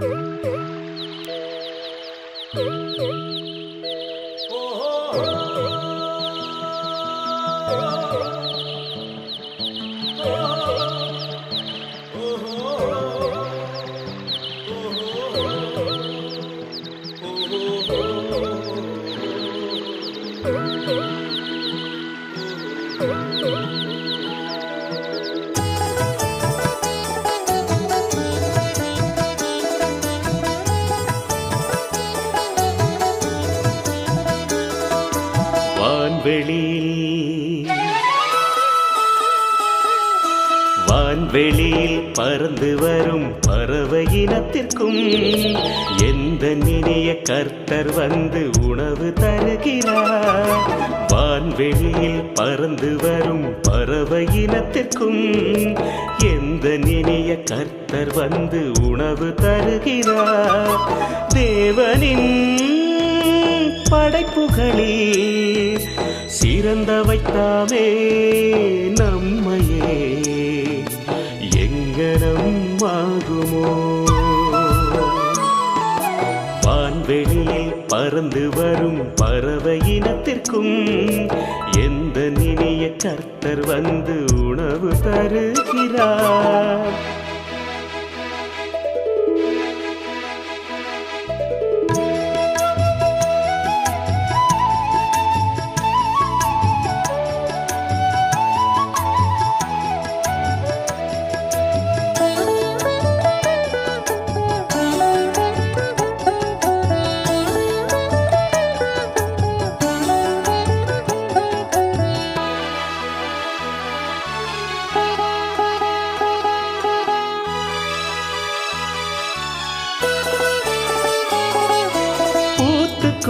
Oh, oh, oh. வான்வெளியில். வான்வெளியில் பறந்து வரும் பறவை இனத்திற்கும் எந்த நினைய கர்த்தர் வந்து உணவு தருகிறார்? வான்வெளியில் பறந்து வரும் பறவை இனத்திற்கும் எந்த நினைய கர்த்தர் வந்து உணவு தருகிறார்? தேவனின் படைப்புகளில் சிறந்தவைத்தாமே நம்மையே. எங்கனம் ஆகுமோ வான்வெளியில் பறந்து வரும் பறவை இனத்திற்கும் எந்த நினைய கர்த்தர் வந்து உணவு தருகிறார்?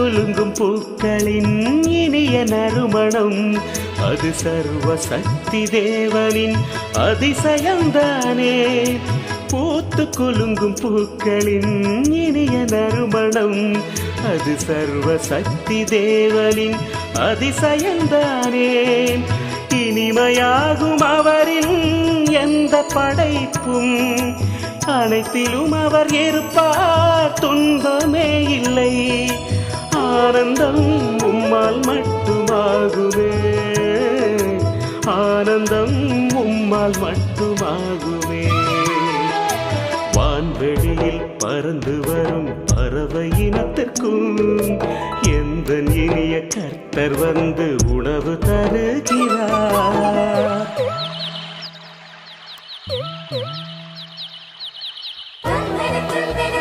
குலுங்கும் பூக்களின் இனிய நறுமணம். அது சர்வ சக்தி தேவனின் அதிசயம்தானே. பூத்து குலுங்கும் பூக்களின் இனிய நறுமணம். அது சர்வ சக்தி தேவனின் அதிசயம்தானே. இனிமையாகும் அவரின் எந்த படைப்பும். அனைத்திலும் அவர் இருப்பார் துன்பமே இல்லை. ஆனந்தம் உம்மால் மட்டுமாகுவே ஆனந்தம் உம்மால் மட்டுமாகுவே வான்வெளியில் பறந்து வரும் பறவை இனத்திற்கும் எந்த இனிய கர்த்தர் வந்து உணவு தருகிறார் Thank you.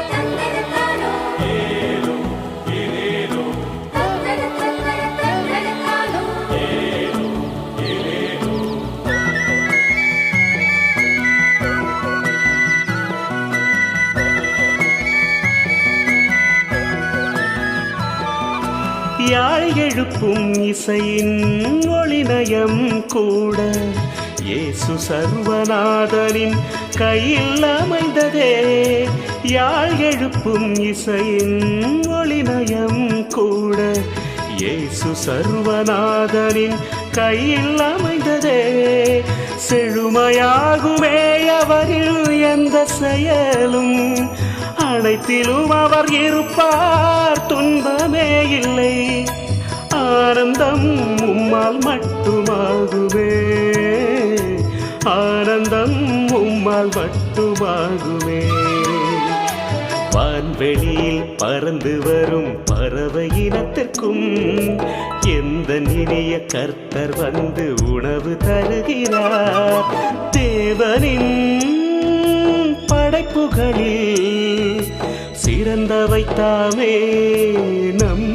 எழுப்பும் இசையின் ஒளிநயம் கூட. இயேசு சர்வநாதனின் கையில் அமைந்ததே. யாழ் எழுப்பும் இசையின் ஒளிநயம் கூட. இயேசு சர்வநாதனின் கையில் அமைந்ததே. செழுமையாகுமே அவரில் எந்த செயலும். அனைத்திலும் அவர் இருப்பார் துன்பமே இல்லை. ஆனந்தம் உம்மால் மட்டுமாகுமே. ஆனந்தம் உம்மால் மட்டுமாகுமே. வான்வெளியில் பறந்து வரும் பறவை இனத்திற்கும் எந்த நினைய கர்த்தர் வந்து உணவு தருகிறார்? தேவனின் படைப்புகளில் சிறந்தவை தாமே நம்